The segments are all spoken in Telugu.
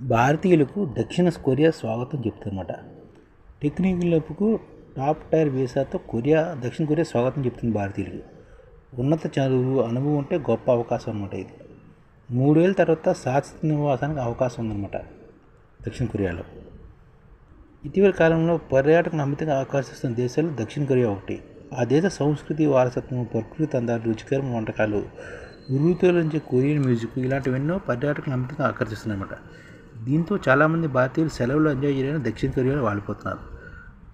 భారతీయులకు దక్షిణ కొరియా స్వాగతం చెప్తుందన్నమాట టెక్నికల్కు టాప్ టైర్ వీసాతో కొరియా దక్షిణ కొరియా స్వాగతం చెప్తుంది భారతీయులకు. ఉన్నత చదువు అనుభవం ఉంటే గొప్ప అవకాశం అన్నమాట ఇది. మూడేళ్ళ తర్వాత శాశ్వత నివాసానికి అవకాశం ఉందన్నమాట దక్షిణ కొరియాలో. ఇటీవల కాలంలో పర్యాటకను అమితంగా ఆకర్షిస్తున్న దేశాలు దక్షిణ కొరియా ఒకటి. ఆ దేశ సంస్కృతి వారసత్వం ప్రకృతి అందాలు రుచికరమైన వంటకాలు ఉరుతుల నుంచి కొరియన్ మ్యూజిక్ ఇలాంటివెన్నో పర్యాటకులను అమితంగా ఆకర్షిస్తున్నాయన్నమాట. దీంతో చాలామంది భారతీయులు సెలవులు ఎంజాయ్ చేయడానికి దక్షిణ కొరియాలో వాలిపోతున్నారు.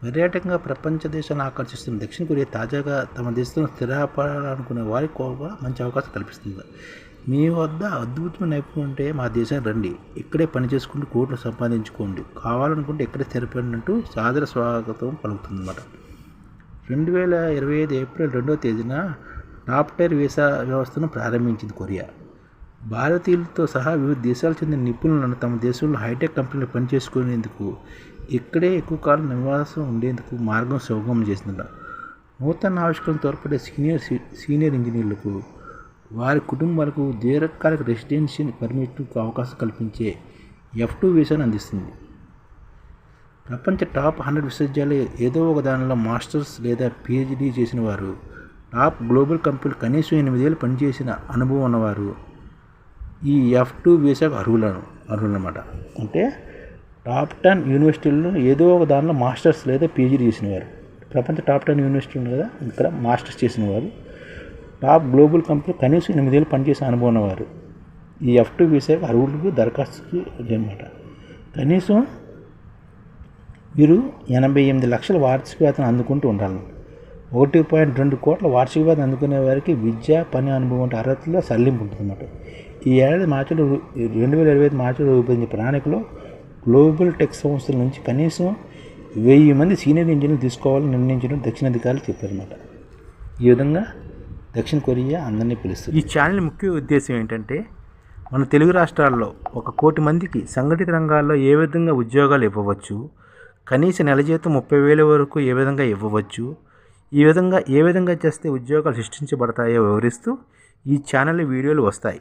పర్యాటకంగా ప్రపంచ దేశాలను ఆకర్షిస్తున్న దక్షిణ కొరియా తాజాగా తమ దేశంలో స్థిరపడాలనుకునే వారికి కూడా మంచి అవకాశం కల్పిస్తుంది. మీ వద్ద అద్భుతమైన నైపుణ్యం ఉంటే మా దేశానికి రండి. ఇక్కడే పని చేసుకుంటూ కోట్లు సంపాదించుకోండి. కావాలనుకుంటే ఇక్కడే స్థిరపడినట్టు సాదర స్వాగతం పలుకుతుందన్నమాట. రెండు వేల ఇరవై ఐదు ఏప్రిల్ రెండవ తేదీన టాప్ టైర్ వీసా వ్యవస్థను ప్రారంభించింది కొరియా. భారతీయులతో సహా వివిధ దేశాలకు చెందిన నిపుణులను తమ దేశంలో హైటెక్ కంపెనీలు పనిచేసుకునేందుకు ఇక్కడే ఎక్కువ కాలం నివాసం ఉండేందుకు మార్గం సుగమం చేసిందట. నూతన ఆవిష్కరణ తోడ్పడే సీనియర్ సీనియర్ ఇంజనీర్లకు వారి కుటుంబాలకు దీర్ఘకాలిక రెసిడెన్షియల్ పర్మిట్కు అవకాశం కల్పించే ఎఫ్ టూ వీసాను అందిస్తుంది. ప్రపంచ టాప్ హండ్రెడ్ విశ్వవిద్యాలయాలు ఏదో ఒక దానిలో మాస్టర్స్ లేదా పిహెచ్డి చేసిన వారు టాప్ గ్లోబల్ కంపెనీలు కనీసం ఎనిమిదేళ్ళు పనిచేసిన అనుభవం ఉన్నవారు ఈ ఎఫ్ టూ వీసాకు అర్హులను అర్హులన్నమాట అంటే టాప్ టెన్ యూనివర్సిటీల్లో ఏదో ఒక దానిలో మాస్టర్స్ లేదా పీజీ చేసిన వారు ప్రపంచ టాప్ టెన్ యూనివర్సిటీ ఉంది కదా ఇక్కడ మాస్టర్స్ చేసిన వారు టాప్ గ్లోబల్ కంపెనీ కనీసం ఎనిమిదేళ్ళు పనిచేసే అనుభవం ఉన్నవారు. ఈ ఎఫ్ టూ వీసాకు అర్హులకు దరఖాస్తుకి అనమాట కనీసం మీరు ఎనభై ఎనిమిది లక్షల వార్షిక వేతనం అందుకుంటూ ఉండాలి. ఒకటి పాయింట్ రెండు కోట్ల వార్షిక వేతనం అందుకునే వారికి విద్య పని అనుభవం వంటి అర్హతలో సల్లింపు ఉంటుందన్నమాట. ఈ ఏడాది మార్చిలో రెండు వేల ఇరవై ఐదు మార్చిలో రూపొందించిన ప్రణాళికలో గ్లోబల్ టెక్ సంస్థల నుంచి కనీసం వెయ్యి మంది సీనియర్ ఇంజనీర్లు తీసుకోవాలని నిర్ణయించడం దక్షిణ అధికారులు చెప్పారన్నమాట. ఈ విధంగా దక్షిణ కొరియా అందరినీ పిలుస్తుంది. ఈ ఛానల్ ముఖ్య ఉద్దేశం ఏంటంటే మన తెలుగు రాష్ట్రాల్లో ఒక కోటి మందికి సంఘటిత రంగాల్లో ఏ విధంగా ఉద్యోగాలు ఇవ్వవచ్చు కనీస నెల జీతం ముప్పై వేల వరకు ఏ విధంగా ఇవ్వవచ్చు ఈ విధంగా ఏ విధంగా చేస్తే ఉద్యోగాలు సృష్టించబడతాయో వివరిస్తూ ఈ ఛానల్ వీడియోలు వస్తాయి.